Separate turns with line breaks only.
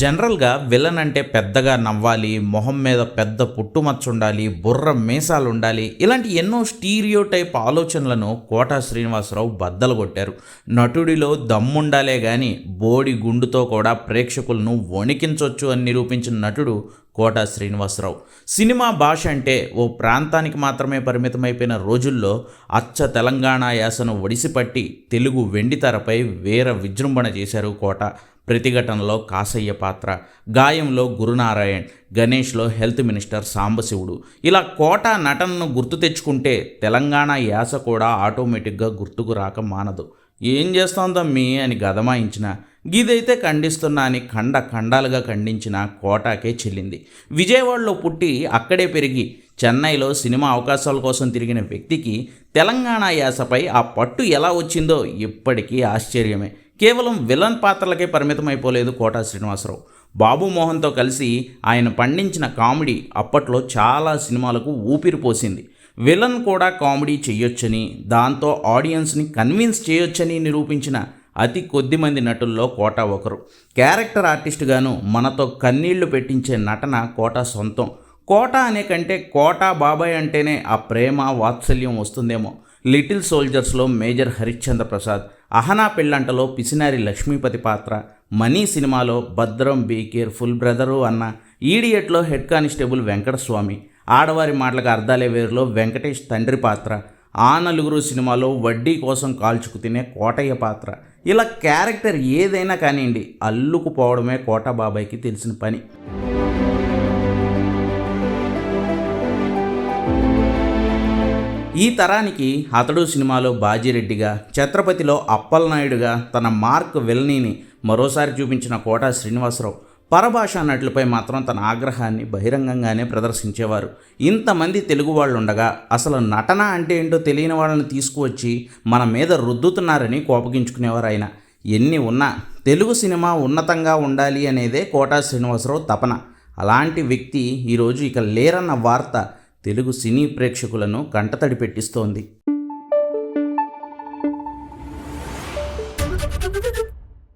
జనరల్గా విలన్ అంటే పెద్దగా నవ్వాలి మొహం మీద పెద్ద పుట్టుమచ్చ ఉండాలి బుర్ర మీసాలు ఉండాలి ఇలాంటి ఎన్నో స్టీరియో టైప్ ఆలోచనలను కోటా శ్రీనివాసరావు బద్దలు కొట్టారు. నటుడిలో దమ్ముండాలే గాని బోడి గుండుతో కూడా ప్రేక్షకులను వణికించవచ్చు అని నిరూపించిన నటుడు కోటా శ్రీనివాసరావు. సినిమా భాష అంటే ఓ ప్రాంతానికి మాత్రమే పరిమితమైపోయిన రోజుల్లో అచ్చ తెలంగాణ యాసను ఒడిసిపట్టి తెలుగు వెండితెరపై వీర విజృంభణ చేశారు కోట. ప్రతిఘటనలో కాసయ్య పాత్ర గాయంలో గురునారాయణ్ గణేష్లో హెల్త్ మినిస్టర్ సాంబశివుడు. ఇలా కోట నటనను గుర్తు తెచ్చుకుంటే తెలంగాణ యాస కూడా ఆటోమేటిక్గా గుర్తుకు రాక మానదు. ఏం చేస్తోందమ్మీ అని గదమాయించిన గిదైతే ఖండిస్తున్నా అని ఖండ ఖండాలుగా ఖండించిన కోటాకే చెల్లింది. విజయవాడలో పుట్టి అక్కడే పెరిగి చెన్నైలో సినిమా అవకాశాల కోసం తిరిగిన వ్యక్తికి తెలంగాణ యాసపై ఆ పట్టు ఎలా వచ్చిందో ఇప్పటికీ ఆశ్చర్యమే. కేవలం విలన్ పాత్రలకే పరిమితమైపోలేదు కోటా శ్రీనివాసరావు. బాబు మోహన్తో కలిసి ఆయన పండించిన కామెడీ అప్పట్లో చాలా సినిమాలకు ఊపిరి పోసింది. విలన్ కూడా కామెడీ చేయొచ్చని దాంతో ఆడియన్స్ని కన్విన్స్ చేయొచ్చని నిరూపించిన అతి కొద్ది మంది నటుల్లో కోటా ఒకరు. క్యారెక్టర్ ఆర్టిస్ట్గాను మనతో కన్నీళ్ళు పెట్టించే నటన కోటా సొంతం. కోట అనే కంటే కోటా బాబాయ్ అంటేనే ఆ ప్రేమ వాత్సల్యం వస్తుందేమో. లిటిల్ సోల్జర్స్లో మేజర్ హరిశ్చంద్ర ప్రసాద్ అహనా పెళ్ళంటలో పిసినారి లక్ష్మీపతి పాత్ర మనీ సినిమాలో భద్రం బీ కేర్ఫుల్ బ్రదరు అన్న ఈడియట్లో హెడ్ కానిస్టేబుల్ వెంకటస్వామి ఆడవారి మాటలకు అర్థాలే వేరులో వెంకటేష్ తండ్రి పాత్ర ఆ నలుగురు సినిమాలో వడ్డీ కోసం కాల్చుకు తినే కోటయ్య పాత్ర. ఇలా క్యారెక్టర్ ఏదైనా కానివ్వండి అల్లుకుపోవడమే కోట బాబాయ్కి తెలిసిన పని. ఈ తరానికి అతడు సినిమాలో బాజిరెడ్డిగా ఛత్రపతిలో అప్పలనాయుడుగా తన మార్క్ వెల్నీని మరోసారి చూపించిన కోటా శ్రీనివాసరావు పరభాషా నటులపై మాత్రం తన ఆగ్రహాన్ని బహిరంగంగానే ప్రదర్శించేవారు. ఇంతమంది తెలుగు వాళ్ళు ఉండగా అసలు నటన అంటే ఏంటో తెలియని వాళ్ళని తీసుకువచ్చి మన మీద రుద్దుతున్నారని కోపగించుకునేవారు ఆయన. ఎన్ని ఉన్నా తెలుగు సినిమా ఉన్నతంగా ఉండాలి అనేదే కోటా శ్రీనివాసరావు తపన. అలాంటి వ్యక్తి ఈరోజు ఇక లేరన్న వార్త తెలుగు సినీ ప్రేక్షకులను కంటతడి పెట్టిస్తోంది.